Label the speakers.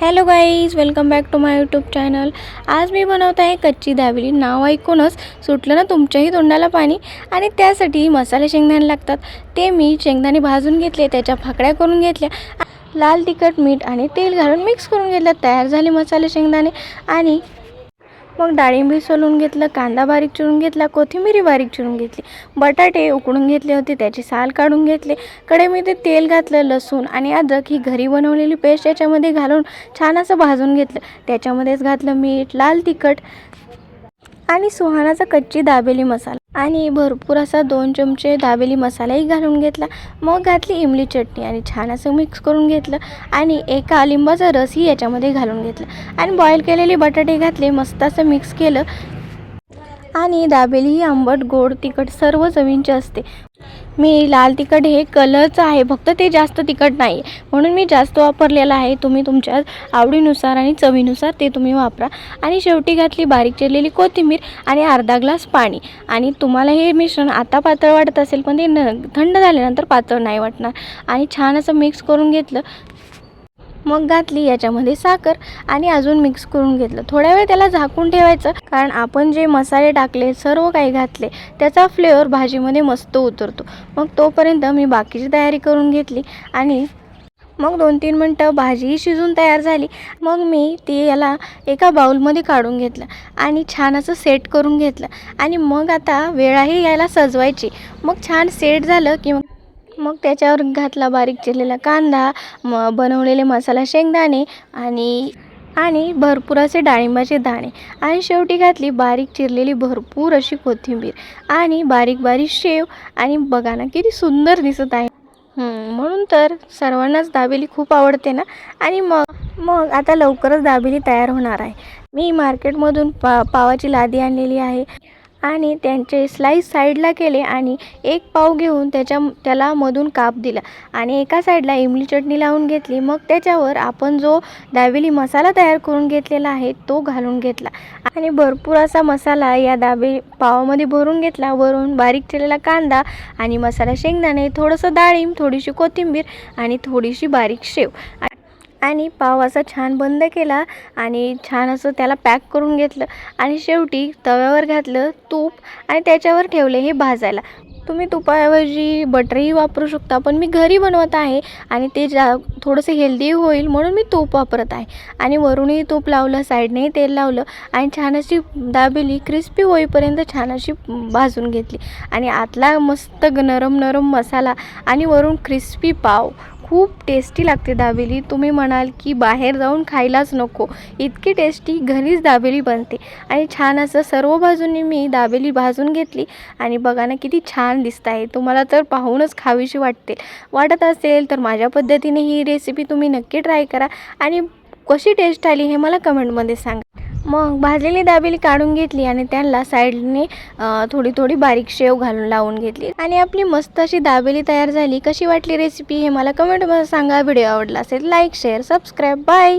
Speaker 1: Hello guys welcome back to my YouTube channel आज मी बनवत आहे कच्ची दाबेली. नाव ऐकूनच सुटलं ना तुमच्याही तोंडाला पाणी. आणि त्यासाठी मसाले शेंगदाणे लागतात. ते मी शेंगदाणे भाजून घेतले त्याच्या फाकड्या करून घेतल्या. लाल तिखट मीठ आणि तेल घालून मिक्स करून घेतलं. तयार झाले मसाले शेंगदाणे. आणि मग डाळिंबी सोलून घेतलं कांदा बारीक चिरून घेतला कोथिंबीरी बारीक चिरून घेतली बटाटे उकडून घेतले होते त्याची साल काढून घेतले कढईमध्ये तेल घातलं लसूण आणि अद्रक ही घरी बनवलेली पेस्ट याच्यामध्ये घालून छान असं भाजून घेतलं. त्याच्यामध्येच घातलं मीठ लाल तिखट आणि सुहानाचा कच्ची दाबेली मसाला. आणि भरपूर असा दोन चमचे दाबेली मसालाही घालून घेतला. मग घातली इमली चटणी आणि छान असं मिक्स करून घेतलं आणि एका लिंबाचा रसही याच्यामध्ये घालून घेतला. आणि बॉईल केलेले बटाटे घातले मस्त असं मिक्स केलं. आणि दाबेली ही आंबट गोड तिखट सर्व चवींची असते. मी लाल तिखट हे कलरचं आहे फक्त ते जास्त तिखट नाही म्हणून मी जास्त वापरलेलं आहे. तुम्ही तुमच्या आवडीनुसार आणि चवीनुसार ते तुम्ही वापरा. आणि शेवटी घातली बारीक चिरलेली कोथिंबीर आणि अर्धा ग्लास पाणी. आणि तुम्हाला हे मिश्रण आता पातळ वाटत असेल पण ते न थंड झाल्यानंतर पातळ नाही वाटणार. आणि छान असं मिक्स करून घेतलं मग घातली याच्यामध्ये साखर आणि अजून मिक्स करून घेतलं. थोड्या वेळ त्याला झाकून ठेवायचं कारण आपण जे मसाले टाकले सर्व काही घातले त्याचा फ्लेवर भाजीमध्ये मस्त उतरतो. मग तोपर्यंत मी बाकीची तयारी करून घेतली आणि मग दोन तीन मिनटं भाजीही शिजून तयार झाली. मग मी ती याला एका बाऊलमध्ये काढून घेतलं आणि छान असं सेट करून घेतलं. आणि मग आता वेळाही आहे याला सजवायची. मग छान सेट झालं की मग मग त्याच्यावर घातला बारीक चिरलेला कांदा म बनवलेले मसाला शेंगदाणे आणि आणि भरपूर असे डाळिंबाचे दाणे. आणि शेवटी घातली बारीक चिरलेली भरपूर अशी कोथिंबीर. आणि बारीक बारीक शेव. आणि बघा ना किती सुंदर दिसत आहे. म्हणून तर सर्वांनाच दाबेली खूप आवडते ना? आणि मग मग आता लवकरच दाबेली तयार होणार आहे. मी मार्केटमधून पा पावाची लादी आणलेली आहे. आणि त्यांचे स्लाईस साईडला केले आणि एक पाव घेऊन त्याच्या त्याला मधून काप दिला. आणि एका साईडला इमली चटणी लावून घेतली. मग त्याच्यावर आपण जो दाबेली मसाला तयार करून घेतलेला आहे तो घालून घेतला. आणि भरपूर असा मसाला या दाबे पावामध्ये भरून घेतला. वरून बारीक केलेला कांदा आणि मसाला शेंगदाणे थोडंसं डाळिंब थोडीशी कोथिंबीर आणि थोडीशी बारीक शेव. आणि पाव असा छान बंद केला आणि छान असं त्याला पॅक करून घेतलं. आणि शेवटी तव्यावर घातलं तूप आणि त्याच्यावर ठेवले हे भाजायला. तुम्ही तुपाऐवजी बटरही वापरू शकता पण मी घरी बनवत आहे आणि ते जा थोडंसं हेल्दी होईल म्हणून मी तूप वापरत आहे. आणि वरूनही तूप लावलं साईडनेही तेल लावलं आणि छान अशी दाबेली क्रिस्पी होईपर्यंत छान अशी भाजून घेतली. आणि आतला मस्त नरम नरम मसाला आणि वरून क्रिस्पी पाव. खूप टेस्टी लागते दाबेली. तुम्ही म्हणाल की बाहेर जाऊन खायलाच नको. इतकी टेस्टी घरीच दाबेली बनते. आणि छान असं सर्व बाजूंनी मी दाबेली भाजून घेतली. आणि बघा ना किती छान दिसत आहे. तुम्हाला तर पाहूनच खावीशी वाटते. वाटत असेल तर माझ्या पद्धतीने ही रेसिपी तुम्ही नक्की ट्राय करा. आणि कशी टेस्ट आली हे मला कमेंटमध्ये सांगा. मग भाजलेली दाबेली काढून घेतली आणि त्यांना साईडने थोडी थोडी बारीक शेव घालून लावून घेतली. आणि आपली मस्त अशी दाबेली तयार झाली. कशी वाटली रेसिपी हे मला कमेंटमध्ये सांगा. व्हिडिओ आवडला असेल लाईक शेअर सबस्क्राईब बाय